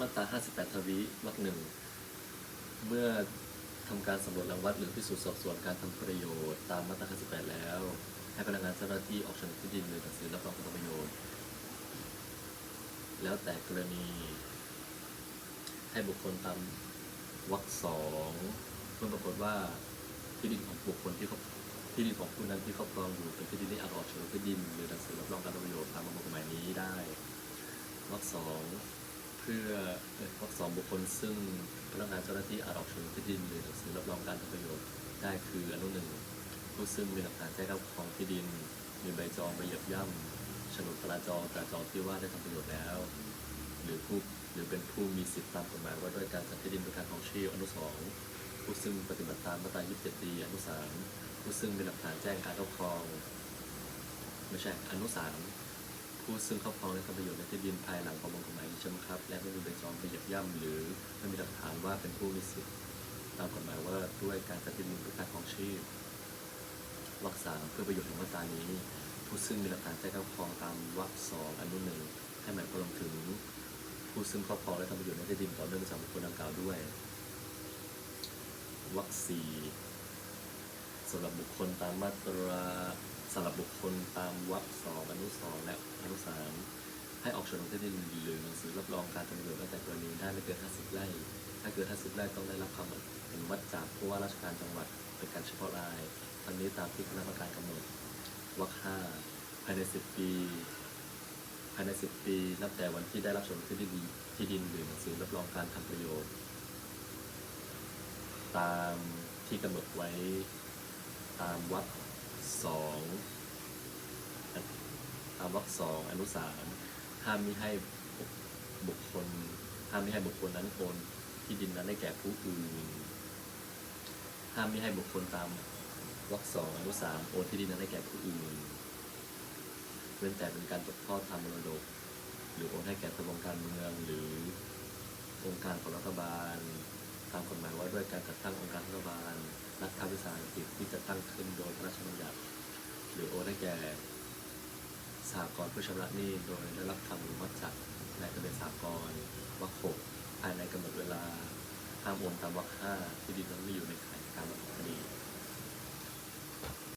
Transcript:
มาตรา 58 ทวีวรรคหนึ่ง เมื่อทำการสำรวจรังวัดหรือพิสูจน์สอบสวนการทำประโยชน์ตามมาตรา 58 แล้ว ให้พนักงานเจ้าหน้าที่ออกโฉนดที่ดินหรือหนังสือรับรองผลประโยชน์ แล้วแต่กรณี ให้บุคคลตามวรรคสองเมื่อปรากฏว่าที่ดินของบุคคลที่เขาที่ดินของผู้นั้นที่ครอบครองอยู่เป็นที่ดินที่อาจออกโฉนดที่ดินหรือหนังสือรับรองการประโยชน์ตามประมวลกฎหมายนี้ได้วรรคสอง พื่อเอ่อวรรคสองบุคคลซึ่งพนักงานเจ้าหน้าที่อาจออกโฉนที่ดินหรือหนังสือรับรองการทำประโยชน์ได้คืออนุหนึ่งผู้ซึ่งมีหลักฐานแจ้งครอบครองที่ดิน มีใบจองใบเหยียบย่ำโฉนดจราจรการจองที่ว่าได้ทำประโยชน์แล้ว หรือผู้หรือเป็นผู้มีสิทธิตามกฎหมายว่าด้วยการจัดที่ดินโดยการของชีพอนุสองผู้ซึ่งปฏิบัติตามมาตรา27ดีอนุสามผู้ซึ่งมีหลักฐานแจ้งการครอบครองไม่ใช่อนุสาม ผู้ซึ่งครอบครองและทำประโยชน์ในที่ดินภายหลังประมวลกฎหมายนี้ใช่ไหมครับ และไม่มีใบจองไปเหยียบย่ำหรือไม่มีหลักฐานว่าเป็นผู้มีสิทธิ์ตามกฎหมายว่าด้วยการจัดที่ดินโดยการของชีพวรรคสามเพื่อประโยชน์ของมาตรานี้ ผู้ซึ่งมีหลักฐานแจ้งครอบครองตามวรรคสองอนุหนึ่งให้หมายความถึง ผู้ซึ่งครอบครองและทำประโยชน์ในที่ดินต่อเนื่องจากบุคคลดังกล่าวด้วยวรรคสี่สำหรับบุคคลตามมาตราสำหรับบุคคลตามวรรคสองอนุสอง สามให้ออกโฉนดที่ดินหรือหนังสือรับรองการทำประโยชน์แล้วแต่กรณีได้ไม่เกิน 50 ไร่ ถ้าเกิน 50 ไร่ต้องได้รับคำอนุมัติจากผู้ว่าราชการจังหวัดเป็นการเฉพาะรายทั้งนี้ตามที่คณะกรรมการกำหนดวรรคห้าภายใน 10 ปี ภายใน 10 ปี นับแต่วันที่ได้รับโฉนดที่ดินที่ดินหรือหนังสือรับรองการทำประโยชน์ ตามที่กำหนดไว้ตามวรรคสอง ตามวรรคสองอนุสามห้ามมิให้บุคคลห้ามมิให้บุคคลนั้นโอนที่ดินนั้นได้แก่ผู้อื่นห้ามมิให้บุคคลตามวรรคสองอนุสามโอนที่ดินนั้นได้แก่ผู้อื่นเว้นแต่เป็นการตกทอดทางมรดก หรือโอนให้แก่ทบวงการเมืองหรือองค์การของรัฐบาล ตามกฎหมายว่าด้วยการจัดตั้งองค์การรัฐบาลรัฐวิสาหกิจที่จะตั้งขึ้นโดยพระราชบัญญัติ หรือโอนให้แก่ สากลผู้ชำระหนี้โดยได้รับคำอนุมัติจากนายทะเบียนสากลณ์วรรคหกภายในกำหนดเวลาห้ามโอนตามวรรคห้าที่ดินนั้นไม่อยู่ในข่ายการดำเนินคดี